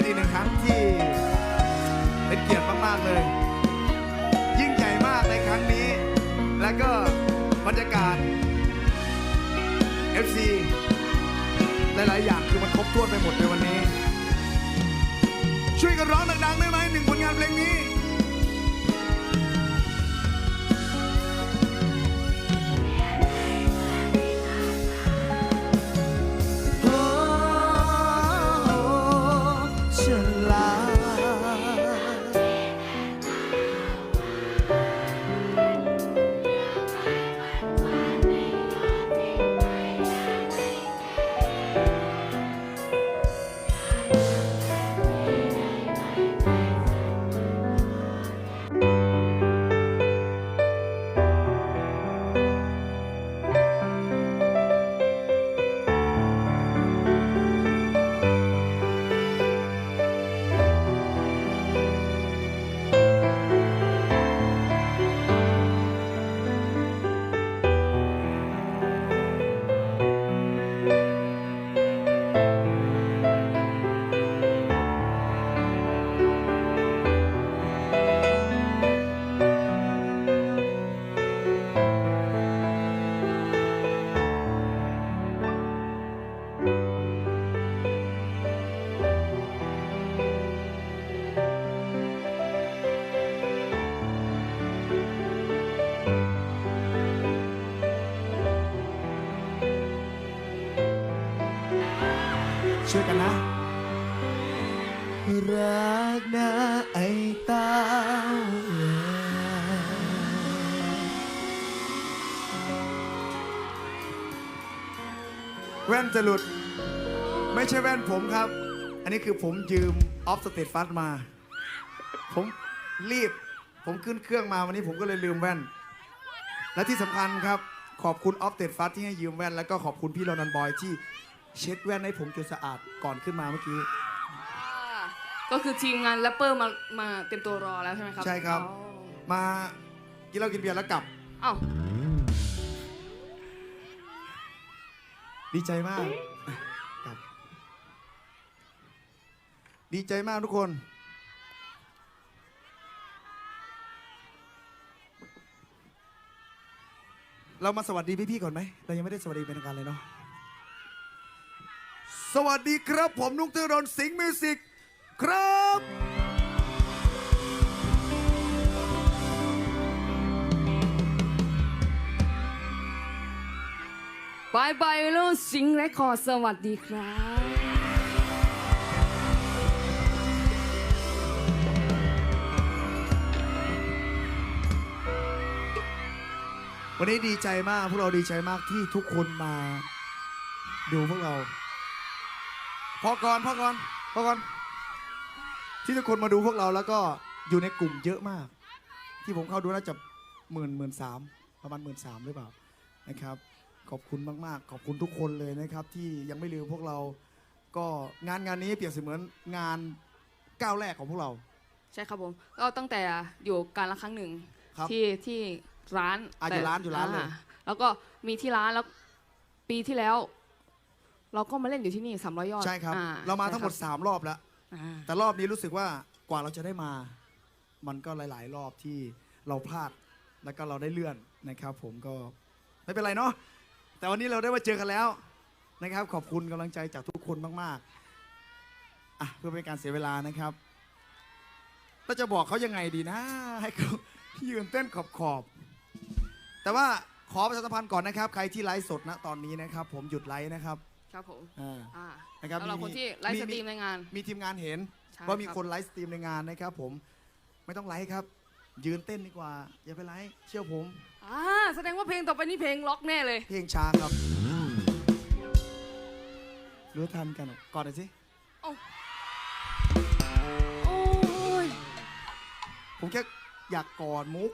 เป็นอีกหนึ่งครั้งที่เป็นเกียรติมากๆเลย ยิ่งใหญ่มากในครั้งนี้ และก็บรรยากาศ FC หลายๆ อย่างคือมันครบถ้วนไปหมดในวันนี้ ช่วยกันร้องดังๆได้ไหมหนึ่งผลงานเพลงนี้ ช่วยกันนะ รักนะไอ้เต้าแว่นจะหลุด ไม่ใช่แว่นผมครับ อันนี้คือผมยืมออฟสเตทฟัสมา ผมรีบ ผมขึ้นเครื่องมาวันนี้ผมก็เลยลืมแว่น และที่สำคัญครับ ขอบคุณออฟเตทฟัสที่ให้ยืมแว่น แล้วก็ขอบคุณพี่โรนันบอยที่ เช็ดแว่นให้ผมจนสะอาดก่อนขึ้นมาเมื่อกี้ ก็คือทีมงานแรปเปอร์มามาเต็มตัวรอแล้วใช่ไหมครับใช่ครับ อ๋อมากินเหล้ากินเบียร์แล้วกลับ อ้าวดีใจมากกลับดีใจมากทุกคน เรามาสวัสดีพี่ๆก่อนไหม เรายังไม่ได้สวัสดีเป็นทางการเลยเนาะ สวัสดีครับ ผมนุ๊กเตอร์นสิงห์มิวสิกครับ บายบายล้วสิงห์เรคคอสวัสดีครับ วันนี้ดีใจมากพวกเราดีใจมากที่ทุกคนมา ดูพวกเรา พอก่อนพอก่อนพอก่อน ที่ทุกคนมาดูพวกเราแล้วก็อยู่ในกลุ่มเยอะมาก ที่ผมเข้าดูน่าจะหมื่นหมื่นสามประมาณหมื่นสามหรือเปล่านะครับ ขอบคุณมากๆ ขอบคุณทุกคนเลยนะครับ ที่ยังไม่ลืมพวกเรา ก็งานงานนี้เปรียบเสมือนงานก้าวแรกของพวกเรา ใช่ครับผมก็ตั้งแต่อยู่การละครั้งหนึ่งครับ ที่ที่ร้านอะอยู่ร้านอยู่ร้านเลย อ่แล้วก็มีที่ร้านแล้วปีที่แล้ว เราก็มาเล่นอยู่ที่นี่300ยอดใช่ครับ อ่เรามาทั้งหมด ใช่ค3รอบแล้วบอ่า แต่รอบนี้รู้สึกว่ากว่าเราจะได้มา มันก็หลาย ๆ รอบที่เราพลาดแล้วก็เราได้เลื่อนนะครับ ผมก็ไม่เป็นไรเนาะแต่วันนี้เราได้มาเจอกันแล้วนะครับ ขอบคุณกำลังใจจากทุกคนมากๆอะเพื่อเป็นการเสียเวลานะครับเราจะบอกเขายังไงดีนะ ให้เขายืนเต้นขอบขอบๆแต่ว่าขอประชาสัมพันธ์ก่อนนะครับ ใครที่ไลฟ์สดนะตอนนี้นะครับ ผมหยุดไลฟ์นะครับ ครับผมอ่าอ่านะครับสำหรับมีคนที่ไลฟ์มีสตรีมในงานมีทีมงานเห็นใช่ว่ามีรับ คนไลฟ์สตรีมในงานนะครับผมไม่ต้องไลฟ์ครับ ยืนเต้นดีกว่า อย่าไปไลฟ์เชื่อผม อ่าแสดงว่าเพลงต่อไปนี่เพลงล็อกแน่เลย เพลงช้าครับ รู้ทันกันเหรอก่อนหน่อยสิ โอ้ยผมแค่อยากกอดมุก